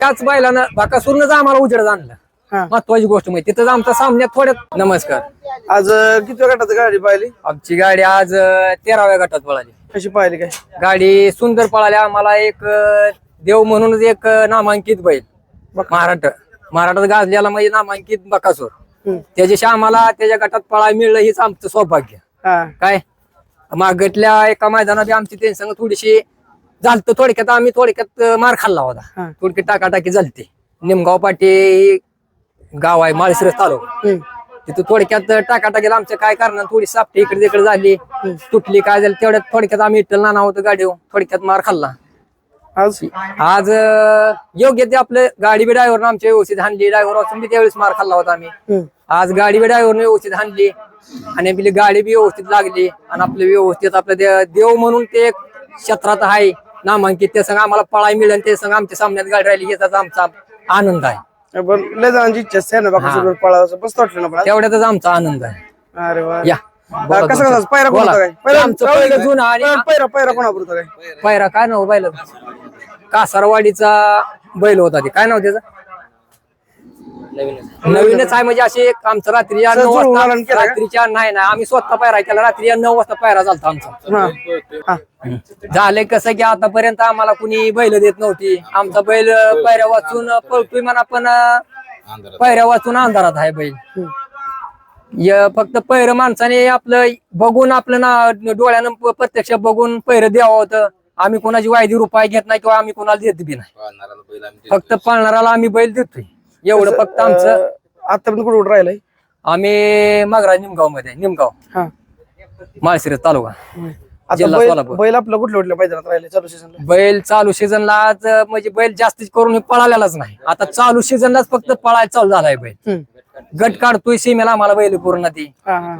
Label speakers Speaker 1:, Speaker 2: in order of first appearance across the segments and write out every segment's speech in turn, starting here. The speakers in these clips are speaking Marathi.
Speaker 1: त्याच बैलानं बाकासूरनंच आम्हाला उजेड आणलं.
Speaker 2: हा.
Speaker 1: महत्वाची गोष्ट म्हणजे तिथंच आमचा सामन्यात थोड्यात नमस्कार.
Speaker 2: आज अं, किती गटात गाडी पाहिली?
Speaker 1: आमची गाडी आज अं, तेराव्या गटात पळाली.
Speaker 2: कशी पाहिली काय?
Speaker 1: गाडी सुंदर पळाली. आम्हाला एक अं, देव म्हणूनच एक अं, नामांकित बैल. महाराष्ट्र. महाराष्ट्रात गाजलेला म्हणजे नामांकित बकासूर.
Speaker 2: हम्म.
Speaker 1: त्याच्याशी आम्हाला त्याच्या गटात पळायला मिळलं हेच आमचं सौभाग्य.
Speaker 2: हा.
Speaker 1: काय? मागटल्या एका मैदानात बी आमची त्यांच्या संग थोडीशी झालत थोडक्यात आम्ही थोडक्यात मार खाल्ला होता.
Speaker 2: हा.
Speaker 1: थोडकी टाकाटाकी झालती. निमगाव पाटी गाव आहे माळशिरस तालुका. तिथं थोडक्यात टाकाटाकीला आमच्या काय करणार थोडी सापटी इकडे तिकडे झाली तुटली काय झाली तेवढ्यात थोडक्यात आम्ही इटल नाना होतो गाडीवर थोडक्यात मार खाल्ला.
Speaker 2: आज?
Speaker 1: आज अं, योग्य ते आपलं गाडी बी ड्रायव्हर आमच्या व्यवस्थित हाणली. ड्रायव्हर असून बी त्यावेळेस मार खाल्ला होता आम्ही.
Speaker 2: हम्म.
Speaker 1: आज गाडी बी ड्रायव्हरने व्यवस्थित हाणली. आणि आपली गाडी बी व्यवस्थित लागली. आणि आपलं व्यवस्थित आपलं देव म्हणून ते एक क्षेत्रात आहे. नामांकित ते संग आम्हाला पळाय मिळेल ते संग आमच्या सामन्यात गाडी राहिली याचा आमचा आनंद आहे.
Speaker 2: पण लय जणांची इच्छा असते ना पळावं वाटलं.
Speaker 1: तेवढ्यातच आमचा आनंद आहे.
Speaker 2: अरे वा.
Speaker 1: या.
Speaker 2: कसं कसं पायरा
Speaker 1: बोला.
Speaker 2: काय?
Speaker 1: आमचं पहिलं जुनं आणि
Speaker 2: पायरा पायरा होता काय?
Speaker 1: पायरा काय नाव बैल कासारवाडीचा बैल होता ते. काय नाव त्याचं? नवीनच. आहे म्हणजे असे एक आमचं रात्रीच्या नऊ वाजता
Speaker 2: आला केला का?
Speaker 1: रात्रीच्या नाही ना आम्ही स्वतः पायरा केला रात्री नऊ वाजता पायरा झालता आमचा.
Speaker 2: हा. हा.
Speaker 1: झालंय कसं की आतापर्यंत आम्हाला कुणी बैल देत नव्हती. आमचा बैल पायऱ्या वाचून पळतोय म्हणा पण पायऱ्या वाचून अंधारात आहे बैल. य- फक्त पैर माणसाने आपलं बघून आपलं ना डोळ्यानं प- प्रत्यक्ष बघून पैर द्यावं होतं. आम्ही कोणाची वायदी रुपये घेत नाही किंवा आम्ही कोणाला देत बी नाही. फक्त पाळणाराला आम्ही बैल देतोय. एवढं फक्त आमचं
Speaker 2: आतापर्यंत कुठे कुठे राहिलंय?
Speaker 1: आम्ही मगरा निमगावमध्ये निमगाव.
Speaker 2: हा.
Speaker 1: माळशिरस तालुका.
Speaker 2: आता
Speaker 1: जिल्हा
Speaker 2: बैल
Speaker 1: सोलापूर.
Speaker 2: बैल आपलं कुठल्या मैदानात राहिले चालू सीझनला
Speaker 1: बैल चालू सीझनला आज म्हणजे बैल जास्तीच करून पळालेलाच नाही. आता चालू सीझनलाच फक्त पळायला चालू झालाय बैल. गट काढतोय सीमेला आम्हाला बैल पूर्ण ती.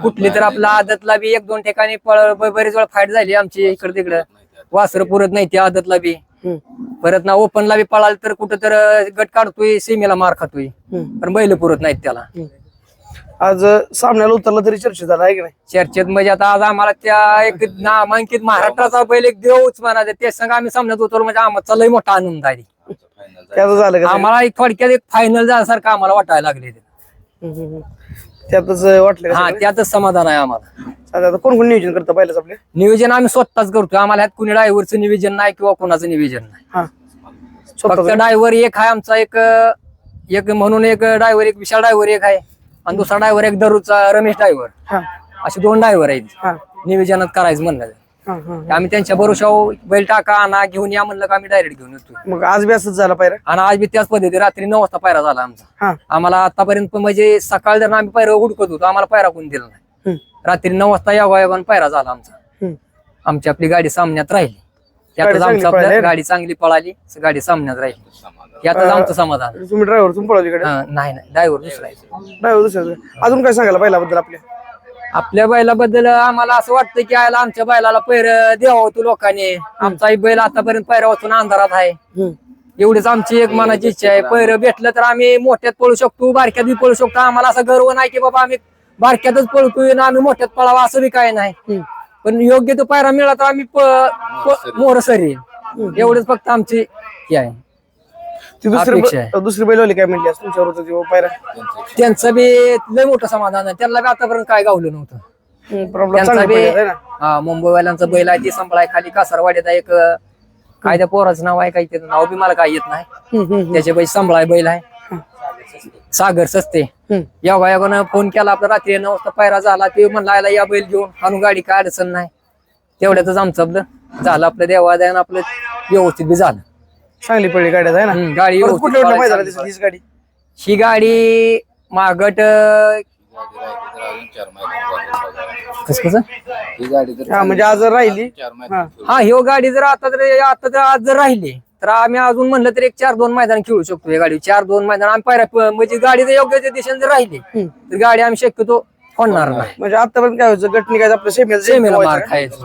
Speaker 1: कुठली तर आपल्या आदतला बी एक दोन ठिकाणी पळ ब- बरेच वेळा फाईट झाली आमची इकडे तिकडे. वासर पुरत नाही त्या आदतला बी. परत ना ओपनला बी पळाल तर कुठं तर गट काढतोय सीमेला मार खातोय. पण बैल पुरत नाहीत त्याला.
Speaker 2: आज सामन्याला उतरला तरी चर्चा झाला आहे की नाही?
Speaker 1: चर्चेत म्हणजे आता आज आम्हाला त्या एक नामांकित महाराष्ट्राचा बैल एक देवच म्हणायचं. ते संघ आम्ही सामन्यात उतरलो म्हणजे आमचा लय मोठा आनंद आहे.
Speaker 2: त्याचं झालं का
Speaker 1: आम्हाला एक थोडक्यात एक फायनल झाल्यासारखं आम्हाला वाटायला लागले
Speaker 2: त्यातच वाटलं का
Speaker 1: हा
Speaker 2: सगळं?
Speaker 1: त्यातच समाधान आहे आम्हाला.
Speaker 2: आता आता कोण कोण नियोजन करतं पहिल्याच आपले?
Speaker 1: नियोजन आम्ही स्वतःच करतोय. आम्हाला ह्यात कुणी ड्रायव्हरचं नियोजन नाही किंवा कोणाचं नियोजन नाही.
Speaker 2: हा.
Speaker 1: फक्त
Speaker 2: स्वतः
Speaker 1: ड्रायव्हर एक आहे आमचा एक एक म्हणून एक ड्रायव्हर एक विशाल ड्रायव्हर एक आहे. आणि दुसरा ड्रायव्हर एक दररोजचा रमेश ड्रायव्हर.
Speaker 2: हा.
Speaker 1: असे दोन ड्रायव्हर आहेत.
Speaker 2: हा.
Speaker 1: नियोजनात करायचं म्हणलं आम्ही त्यांच्या भरोशावर बैल टाका आणा घेऊन या म्हणलं का आम्ही डायरेक्ट घेऊन येतो
Speaker 2: मग आज बी असंच झाला पायरा?
Speaker 1: आणि आज बी त्याच पद्धती रात्री नऊ वाजता पायरा झाला आमचा.
Speaker 2: हा.
Speaker 1: आम्हाला आतापर्यंत पण म्हणजे सकाळ जर आम्ही पायरा हुडकत होतो आम्हाला पायरा कोणी दिला नाही.
Speaker 2: हम्म,
Speaker 1: रात्री नऊ वाजता यावा यावा पायरा झाला आमचा.
Speaker 2: हम्म.
Speaker 1: आमची आपली गाडी सामन्यात राहिली. त्यातच
Speaker 2: गाडी चांगली
Speaker 1: आमचं
Speaker 2: पळाली
Speaker 1: आपलं
Speaker 2: ना?
Speaker 1: गाडी चांगली पळाली गाडी सामन्यात राहिली. यातच आमचं समाधान.
Speaker 2: तुम्ही ड्रायव्हर तुम्ही पळवली इकडे
Speaker 1: हा, नाही नाही ड्रायव्हर दुसरा आहे.
Speaker 2: ड्रायव्हर दुसऱ्या अजून काय सांगायला पहिल्याबद्दल आपल्या?
Speaker 1: आपल्या बैलाबद्दल आम्हाला असं वाटतं की आयला आमच्या बैलाला पैर द्यावं होतं लोकांनी. आमचाही बैल आतापर्यंत पैरा वाचून अंधारात आहे. एवढीच आमची एक मनाची इच्छा आहे. पैर भेटलं तर आम्ही मोठ्यात पळू शकतो बारक्यात बी पळू शकतो. आम्हाला असा गर्व नाही की बाबा आम्ही बारक्यातच पळतोय ना आम्ही मोठ्यात पळावा असं बी काय नाही. पण योग्य तो पायरा मिळाला तर आम्ही प- प- मोर सरी एवढंच फक्त आमची हे आहे.
Speaker 2: ती दुसरी
Speaker 1: अपेक्षा.
Speaker 2: ब- दुसरी बैलवाली काय म्हणली आज तुमच्यावर होतं ती? पायरा.
Speaker 1: त्यांचं बी लय मोठं समाधान आहे. त्यांना बी आतापर्यंत काय गावलं नव्हतं.
Speaker 2: प्रॉब्लेम
Speaker 1: त्यांचा
Speaker 2: चांगली
Speaker 1: बी
Speaker 2: पडली आहे ना?
Speaker 1: हा मुंबईवाल्यांचा बैल आहे ती संपलाय. खाली कासारवाड्यात एक अं, काय त्या पोराचं नाव आहे काही त्याचं नाव बी मला काय येत नाही.
Speaker 2: हम्म, हम्म,
Speaker 1: त्याचे बैल संभळाय बैल आहे. सागर सस्ते.
Speaker 2: हम्म.
Speaker 1: या वयानं फोन केला आपला रात्री नऊ वाजता पायरा झाला ते म्हणला "आयला या बैल घेऊन. आणून गाडी काय अडचण नाही. तेवढ्यातच आमचं आपलं झालं आपलं देवादायन आपलं व्यवस्थित बी झालं.
Speaker 2: चांगली पडली गाड्यात आहे ना?
Speaker 1: हम्म, गाडी
Speaker 2: परत कुठल्या कुठल्या मैदानात
Speaker 1: ही गाडी मागट कस कसं?
Speaker 3: ही गाडी जर
Speaker 2: हा म्हणजे आज राहिली.
Speaker 3: चार मैदान
Speaker 2: हा
Speaker 1: हा गाडी जर आता जर आता जर आज जर राहिली तर आम्ही अजून म्हणलं तर एक चार दोन मैदान खेळू शकतो या गाडी चार दोन मैदान आम्ही पायऱ्या प- म्हणजे गाडी जर योग्य त्या दिशेने जर राहिली
Speaker 2: हम्म.
Speaker 1: तर गाडी आम्ही शक्यतो फोडणार नाही.
Speaker 2: म्हणजे आतापर्यंत काय व्हायचं? गट निघायचं आपलं सेमीला
Speaker 1: सेमीला मार खायचं.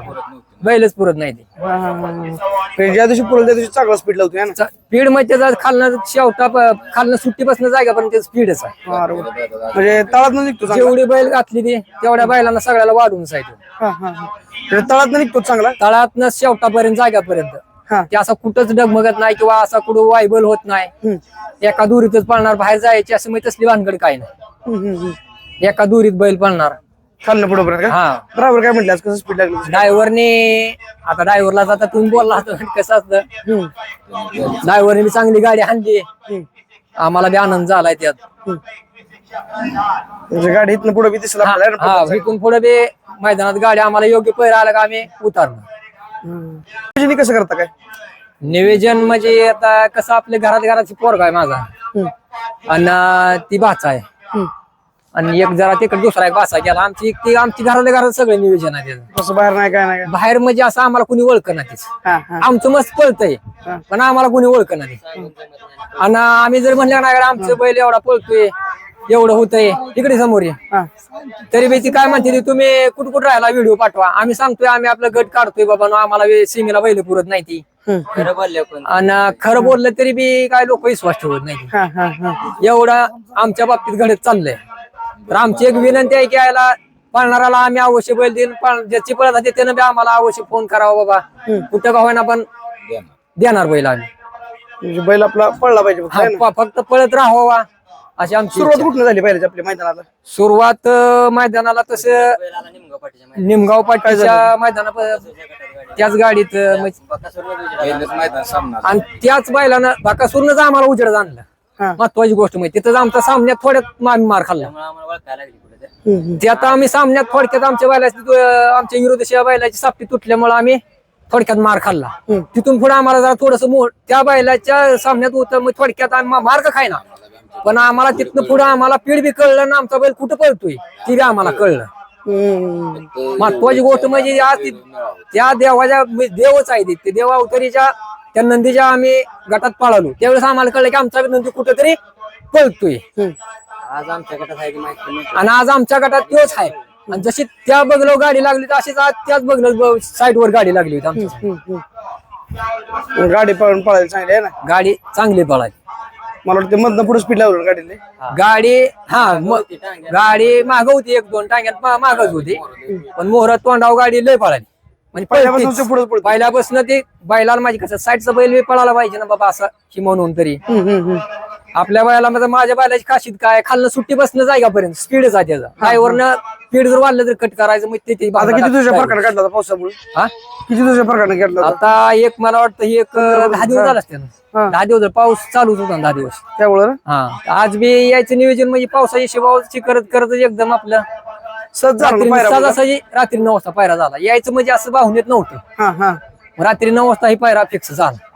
Speaker 1: बैलच पुरत नाही ते.
Speaker 2: ज्या दिवशी पुरल त्या दिवशी चांगला स्पीड लावतोय है ना?
Speaker 1: स्पीडमध्ये त्याचा खालनं शेवटा प- खालनं सुट्टीपासून जायगापर्यंत स्पीडच आहे.
Speaker 2: हा, बरोबर. म्हणजे तळात निघतो चांगला?
Speaker 1: जेवढी बैल घातली ती तेवढ्या बैलांना सगळ्याला वाढून जायचं
Speaker 2: हा, हा, हा. म्हणजे तळात निघतो चांगला?
Speaker 1: तळातनं शेवटापर्यंत जाग्यापर्यंत
Speaker 2: हा.
Speaker 1: ते असा कुठंच डगमगत नाही किंवा असा कुठं वायबल होत नाही.
Speaker 2: हम्म.
Speaker 1: एका दुरीतच पळणार बाहेर जायची असं म्हणजे तसली भानगड काय नाही.
Speaker 2: हम्म, हम्म, हम्म.
Speaker 1: एका दुरीत बैल पळणार.
Speaker 2: खाल्लं पुढे पर्यंत का?
Speaker 1: हा.
Speaker 2: ड्रायव्हर काय म्हटलं आज? कसं स्पीड लागलं?
Speaker 1: ड्रायव्हरने आता ड्रायव्हरला आता तुम्ही बोलला होता कसं असतं?
Speaker 2: हम्म,
Speaker 1: ड्रायव्हरने चांगली गाडी आणली.
Speaker 2: हम्म,
Speaker 1: आम्हाला बी आनंद झालाय त्यात.
Speaker 2: म्हणजे गाडी इथनं पुढे बी दिसला
Speaker 1: हा
Speaker 2: आपल्याला
Speaker 1: हा,
Speaker 2: पुढं.
Speaker 1: इथून पुढे बी मैदानात गाडी आम्हाला योग्य पैर आला का आम्ही उतारणार.
Speaker 2: हम्म. नियोजन कसं करता काय?
Speaker 1: निवेदन म्हणजे आता कसं आपल्या घरात घराची पोरगा आहे माझा.
Speaker 2: हम्म,
Speaker 1: आणि ती भाचा आहे.
Speaker 2: हम्म.
Speaker 1: आणि एक जरा तिकडे दुसरा एक भाचा गेला आमची ती आमची घरातल्या घरात सगळे नियोजन आहे त्याचं.
Speaker 2: तसं बाहेर नाही काय नाही
Speaker 1: बाहेर म्हणजे असं आम्हाला कुणी ओळख नाही
Speaker 2: हा हा.
Speaker 1: आमचं मस्त पळतंय.
Speaker 2: हा.
Speaker 1: पण आम्हाला कुणी ओळख नाही आणि आम्ही जर म्हणलं नाही आमचं बैल एवढा पळतोय एवढं होतंय इकडे समोर ये.
Speaker 2: हा.
Speaker 1: तरी बी ती काय म्हणते ती, तुम्ही कुठं कुठं राहायला व्हिडिओ पाठवा. आम्ही सांगतोय आम्ही आपलं गट काढतोय बाबा नो, आम्हाला वे- सीमेला बैल पुरत नाही ती.
Speaker 2: हम्म.
Speaker 1: आणि खरं बोललं तरी बी काय लोक विश्वास ठेवत नाही
Speaker 2: हा हा हा.
Speaker 1: एवढं आमच्या बाबतीत घडत चाललंय. तर आमची एक विनंती आहे की यायला पाळणाराला आम्ही अवश्य बैल पण ज्याची पळत होते त्यानं बी आम्हाला अवश्य फोन करावा बाबा. कुठं का होईना पण देणार बैल आम्ही.
Speaker 2: म्हणजे बैल आपला पडला पाहिजे फक्त,
Speaker 1: हा,
Speaker 2: ना?
Speaker 1: प- फक्त पळत राहावा अशी आमची
Speaker 2: सुरुवात
Speaker 1: इच्छा.
Speaker 2: कुठनं झाली पाहिजे आपल्या मैदानाला?
Speaker 1: सुरुवात अं, मैदानाला तसं निमगाव पाटीच्या मैदाना त्याच गाडीत अं, म्हणजे- आणि त्याच बैलानं बाकासूरनच आम्हाला उजेड आणलं महत्वाची गोष्ट म्हणजे तिथंच आमचा सामन्यात थोड्यात आम्ही मार खाल्ला. ते आता आम्ही सामन्यात थोडक्यात आमच्या बैलाची आमच्या विरोधी बैलाची सापटी तुटल्यामुळे आम्ही थोडक्यात मार खाल्ला. तिथून पुढे आम्हाला जरा थोडस त्या बैलाच्या सामन्यात होतं मग थोडक्यात आम्ही मार्ग खायना पण आम्हाला तिथनं पुढे आम्हाला पीड बी कळलं ना आमचा बैल कुठं पळतोय ती बी आम्हाला कळलं. महत्वाची गोष्ट म्हणजे आज ती- त्या देवाच्या म्हणजे देवच आहे ती. ते देवा अवतरीच्या त्या नंदीच्या आम्ही गटात पळालो. त्यावेळेस आम्हाला कळलं की आमचा नंदी कुठेतरी पळतोय.
Speaker 2: हम्म.
Speaker 1: आणि आज आमच्या गटात तोच आहे. आणि जशी त्या बगलो गाडी लागली तर अशीच आज त्याच बगलो साईड वर गाडी लागली होती आमच्या
Speaker 2: हम्म, हम्म. गाडी पळून पळायला चांगली आहे ना?
Speaker 1: गाडी चांगली पळाली.
Speaker 2: मला वाटतं मधनं पुढे स्पीड लावलं गाडीने
Speaker 1: गाडी हा म- गाडी माग होती एक दोन टांग्यात मागच होती. पण मोहरत तोंडाव गाडी लय पळाली. म्हणजे
Speaker 2: पहिल्यापासून
Speaker 1: पळतीच.
Speaker 2: पुढे पुढे
Speaker 1: पहिल्यापासून ते बैलाला माझी कसं साईडचा बैल बी पळाला पाहिजे ना बाबा असं की म्हणून तरी. आपल्या बैला म्हणजे माझ्या बैलाची खाशीत काय? खाल्लं सुट्टी बसणं जायगापर्यंत. स्पीडच आहे त्याचा. ड्रायव्हरनं स्पीड जर वाढलं तर कट करायचं मग ते-
Speaker 2: किती दिवसाच्या फरकाने काढला पावसामुळे?
Speaker 1: हा?
Speaker 2: किती दिवसाच्या फरकाने काढला
Speaker 1: आता एक मला वाटतं हे एक दहा दिवस झाला असते. दहा दिवस. पाऊस चालूच होता दहा दिवस.
Speaker 2: त्यामुळे?
Speaker 1: हा. आज बी यायचं नियोजन म्हणजे पावसाची शिवाची करत करत एकदम आपलं.
Speaker 2: झालं
Speaker 1: रात्री नऊ वाजता पायरा झाला. यायचं म्हणजे असं बाहून येत नव्हतं.
Speaker 2: हा हा.
Speaker 1: रात्री नऊ वाजता ही पायरा फिक्स झाला.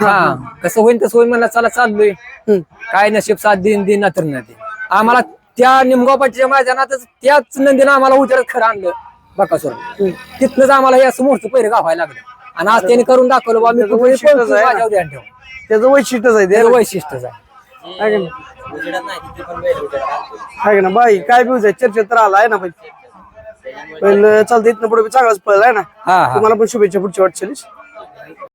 Speaker 1: हा कसं होईल तसं होईल म्हणलं चला चाललोय.
Speaker 2: हम्म.
Speaker 1: काय नशीब साथ दिन दिन तर नदी आम्हाला त्या निमगावपाटीच्या मैदानातच त्याच नंदीनं आम्हाला उजेडात खरं आणलं. बकासूर तिथनंच आम्हाला हे असं मोठं पैर गावायला लागलं. आणि आज त्यांनी करून दाखवलं बा मी
Speaker 2: त्याचं वैशिष्ट्यच आहे ना.
Speaker 1: माझ्यावर ध्यान ठेव.
Speaker 2: त्याचं वैशिष्ट्यच आहे. ते
Speaker 1: त्याचं वैशिष्ट्यच आहे.
Speaker 2: आहे का नाही? आहे का ना बाई काय बिऊज आहे चर्चेत तर आला आहे ना पाहिजे पहिलं चालतं इथनं पुढे चांगलाच पळला आहे ना?
Speaker 1: हा हा.
Speaker 2: तुम्हाला पण शुभेच्छा पुढच्या वाटचालीस.